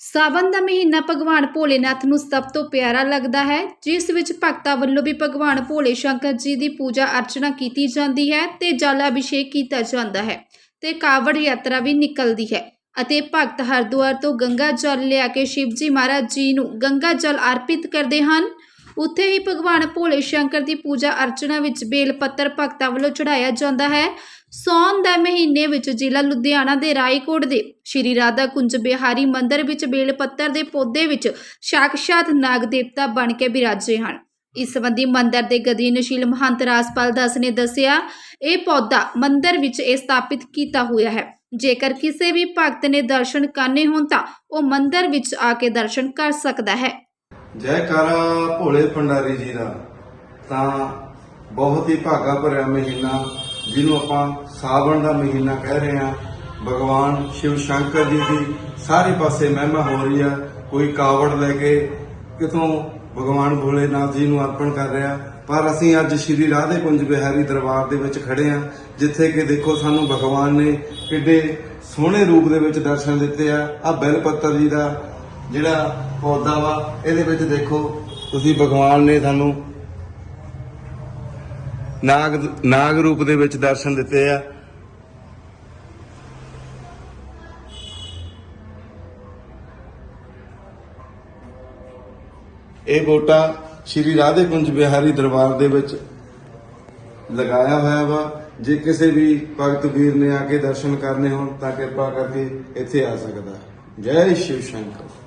ਸਾਵਨ ਦਾ ਮਹੀਨਾ ਭਗਵਾਨ ਭੋਲੇਨਾਥ ਨੂੰ ਸਭ ਤੋਂ ਪਿਆਰਾ ਲੱਗਦਾ ਹੈ, ਜਿਸ ਵਿੱਚ ਭਗਤਾਂ ਵੱਲੋਂ ਵੀ ਭਗਵਾਨ ਭੋਲੇ ਸ਼ੰਕਰ ਜੀ ਦੀ ਪੂਜਾ ਅਰਚਨਾ ਕੀਤੀ ਜਾਂਦੀ ਹੈ ਤੇ ਜਲ ਅਭਿਸ਼ੇਕ ਕੀਤਾ ਜਾਂਦਾ ਹੈ ਤੇ ਕਾਵੜ ਯਾਤਰਾ ਵੀ ਨਿਕਲਦੀ ਹੈ ਅਤੇ ਭਗਤ ਹਰਿਦੁਆਰ ਤੋਂ ਗੰਗਾ ਜਲ ਲਿਆ ਕੇ ਸ਼ਿਵਜੀ ਮਹਾਰਾਜ ਜੀ ਨੂੰ ਗੰਗਾ ਜਲ ਅਰਪਿਤ ਕਰਦੇ ਹਨ। ਉੱਥੇ ਹੀ ਭਗਵਾਨ ਭੋਲੇ ਸ਼ੰਕਰ ਦੀ ਪੂਜਾ ਅਰਚਨਾ ਵਿੱਚ ਬੇਲ ਪੱਤਰ ਭਗਤਾਂ ਵੱਲੋਂ ਚੜਾਇਆ ਜਾਂਦਾ ਹੈ। ਸੌਣ ਦੇ ਮਹੀਨੇ ਵਿੱਚ ਜ਼ਿਲ੍ਹਾ ਲੁਧਿਆਣਾ ਦੇ ਰਾਏਕੋਟ ਦੇ ਸ਼੍ਰੀ ਰਾਧਾ ਕੁੰਜ ਬਿਹਾਰੀ ਮੰਦਿਰ ਵਿੱਚ ਬੇਲ ਪੱਤਰ ਦੇ ਪੌਦੇ ਵਿੱਚ ਸਾਕਸ਼ਾਤ ਨਾਗ ਦੇਵਤਾ ਬਣ ਕੇ ਬਿਰਾਜੇ ਹਨ। ਇਸ ਸੰਬੰਧੀ ਮੰਦਿਰ ਦੇ ਗਦੀਨਸ਼ੀਲ ਮਹੰਤ ਰਾਜਪਾਲ ਦਾਸ ਨੇ ਦੱਸਿਆ, ਇਹ ਪੌਦਾ ਮੰਦਿਰ ਵਿੱਚ ਇਹ ਸਥਾਪਿਤ ਕੀਤਾ ਹੋਇਆ ਹੈ। ਜੇਕਰ ਕਿਸੇ ਵੀ ਭਗਤ ਨੇ ਦਰਸ਼ਨ ਕਰਨੇ ਹੋਣ ਤਾਂ ਉਹ ਮੰਦਿਰ ਵਿੱਚ ਆ ਕੇ ਦਰਸ਼ਨ ਕਰ ਸਕਦਾ ਹੈ। ਜੈਕਾਰਾ ਭੋਲੇ ਭੰਡਾਰੀ ਜੀ ਦਾ, ਤਾਂ ਬਹੁਤ ਹੀ ਭਾਗਾ ਭਰਿਆ ਮਹੀਨਾ, ਜਿਹਨੂੰ ਆਪਾਂ ਸਾਵਣ ਦਾ ਮਹੀਨਾ ਕਹਿ ਰਹੇ ਹਾਂ। ਭਗਵਾਨ ਸ਼ਿਵ ਸ਼ੰਕਰ ਜੀ ਦੀ ਸਾਰੇ ਪਾਸੇ ਮਹਿਮਾ ਹੋ ਰਹੀ ਆ। ਕੋਈ ਕਾਵੜ ਲੈ ਕੇ ਕਿਥੋਂ ਭਗਵਾਨ ਭੋਲੇਨਾਥ ਜੀ ਨੂੰ ਅਰਪਣ ਕਰ ਰਿਹਾ। ਪਰ ਅਸੀਂ ਅੱਜ ਸ਼੍ਰੀ ਰਾਧੇ ਕੁੰਜ ਬਿਹਾਰੀ ਦਰਬਾਰ ਦੇ ਵਿੱਚ ਖੜੇ ਹਾਂ, ਜਿੱਥੇ ਕਿ ਦੇਖੋ ਸਾਨੂੰ ਭਗਵਾਨ ਨੇ ਕਿੱਡੇ ਸੋਹਣੇ ਰੂਪ ਦੇ ਵਿੱਚ ਦਰਸ਼ਨ ਦਿੱਤੇ ਆ। ਆ ਬੈਲ ਪੱਤਰ ਜੀ ਦਾ ਜਿਹੜਾ ਪੌਦਾ ਵਾ, ਇਹਦੇ ਵਿੱਚ ਦੇਖੋ, ਤੁਸੀਂ ਭਗਵਾਨ ਨੇ ਸਾਨੂੰ ਨਾਗ ਨਾਗ ਰੂਪ ਦੇ ਵਿੱਚ ਦਰਸ਼ਨ ਦਿੱਤੇ ਆ। ਇਹ ਬੋਟਾ ਸ਼੍ਰੀ ਰਾਧੇ ਕੁੰਜ ਬਿਹਾਰੀ ਦਰਬਾਰ ਦੇ ਵਿੱਚ ਲਗਾਇਆ ਹੋਇਆ ਵਾ। ਜੇ ਕਿਸੇ ਵੀ ਭਗਤ ਵੀਰ ਨੇ ਆ ਕੇ ਦਰਸ਼ਨ ਕਰਨੇ ਹੋਣ, ਤਾਂ ਕਿਰਪਾ ਕਰਕੇ ਇੱਥੇ ਆ ਸਕਦਾ। ਜੈ ਸ਼ਿਵ ਸ਼ੰਕਰ।